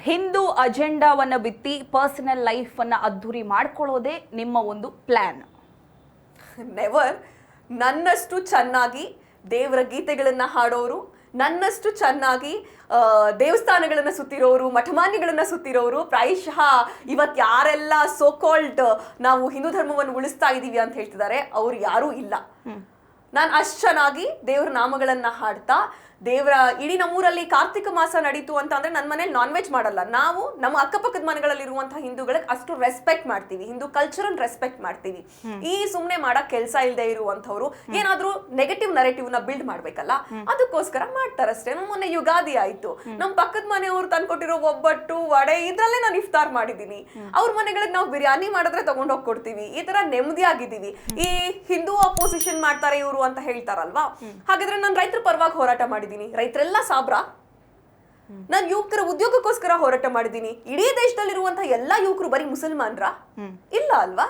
ಹಿಂದೂ ಅಜೆಂಡಾವನ್ನು ಬಿತ್ತಿ personal life ಅನ್ನ ಅದ್ಧೂರಿ ಮಾಡ್ಕೊಳ್ಳೋದೇ ನಿಮ್ಮ ಒಂದು ಪ್ಲಾನ್. ನೆವರ್ ನನ್ನಷ್ಟು ಚೆನ್ನಾಗಿ ದೇವರ ಗೀತೆಗಳನ್ನು ಹಾಡೋರು ನನ್ನಷ್ಟು ಚೆನ್ನಾಗಿ ದೇವಸ್ಥಾನಗಳನ್ನು ದೇವಸ್ಥಾನಗಳನ್ನ ಸುತ್ತಿರೋರು ಮಠಮಾನ್ಯಗಳನ್ನ ಸುತ್ತಿರೋರು ಪ್ರಾಯಶಃ ಇವತ್ತು ಯಾರೆಲ್ಲ ಸೋಕಾಲ್ಡ್ ನಾವು ಹಿಂದೂ ಧರ್ಮವನ್ನು ಉಳಿಸ್ತಾ ಇದ್ದೀವಿ ಅಂತ ಹೇಳ್ತಿದ್ದಾರೆ ಅವ್ರು ಯಾರೂ ಇಲ್ಲ. ನಾನು ಅಷ್ಟು ಚೆನ್ನಾಗಿ ದೇವ್ರ ನಾಮಗಳನ್ನು ಹಾಡ್ತಾ ದೇವರ ಇಡೀ ನಮ್ಮೂರಲ್ಲಿ ಕಾರ್ತಿಕ ಮಾಸ ನಡೀತು ಅಂತ ಅಂದ್ರೆ ನನ್ನ ಮನೇಲಿ ನಾನ್ ವೆಜ್ ಮಾಡಲ್ಲ. ನಾವು ನಮ್ಮ ಅಕ್ಕಪಕ್ಕದ ಮನೆಗಳಲ್ಲಿರುವಂತಹ ಹಿಂದೂಗಳಿಗೆ ಅಷ್ಟು ರೆಸ್ಪೆಕ್ಟ್ ಮಾಡ್ತೀವಿ. ಹಿಂದೂ ಕಲ್ಚರಲ್ ರೆಸ್ಪೆಕ್ಟ್ ಮಾಡ್ತೀವಿ. ಈ ಸುಮ್ನೆ ಮಾಡಕ್ ಕೆಲಸ ಇಲ್ಲದೆ ಇರುವಂತವ್ರು ಏನಾದ್ರೂ ನೆಗೆಟಿವ್ ನರೇಟಿವ್ನ ಬಿಲ್ಡ್ ಮಾಡ್ಬೇಕಲ್ಲ? ಅದಕ್ಕೋಸ್ಕರ ಮಾಡ್ತಾರಷ್ಟೇ ನಮ್ಮ ಮೊನ್ನೆ ಯುಗಾದಿ ಆಯ್ತು. ನಮ್ಮ ಪಕ್ಕದ ಮನೆಯವ್ರು ತಂದ್ಕೊಟ್ಟಿರೋ ಒಬ್ಬಟ್ಟು ವಡೆ ಇದ್ರಲ್ಲೇ ನಾನು ಇಫ್ತಾರ್ ಮಾಡಿದೀನಿ ಅವ್ರ ಮನೆಗಳಿಗೆ ನಾವು ಬಿರಿಯಾನಿ ಮಾಡಿದ್ರೆ ತಗೊಂಡ್ ಹೋಗಿ ಕೊಡ್ತೀವಿ ಈ ತರ ನೆಮ್ಮದಿ ಆಗಿದ್ದೀವಿ. ಈ ಹಿಂದೂ ಅಪೋಸಿಷನ್ ಮಾಡ್ತಾರೆ ಇವರು ಅಂತ ಹೇಳ್ತಾರಲ್ವಾ? ಹಾಗಾದ್ರೆ ನಾನು ರೈತರ ಪರವಾಗಿ ಹೋರಾಟ ಮಾಡಿದೀನಿ ರೈತರೆಲ್ಲ ಸಾಬ್ರ. ನಾನು ಯುವಕರ ಉದ್ಯೋಗಕ್ಕೋಸ್ಕರ ಹೋರಾಟ ಮಾಡಿದ್ದೀನಿ. ಇಡೀ ದೇಶದಲ್ಲಿರುವಂತಹ ಎಲ್ಲಾ ಯುವಕರು ಬರೀ ಮುಸಲ್ಮಾನ್ರ? ಇಲ್ಲ ಅಲ್ವಾ?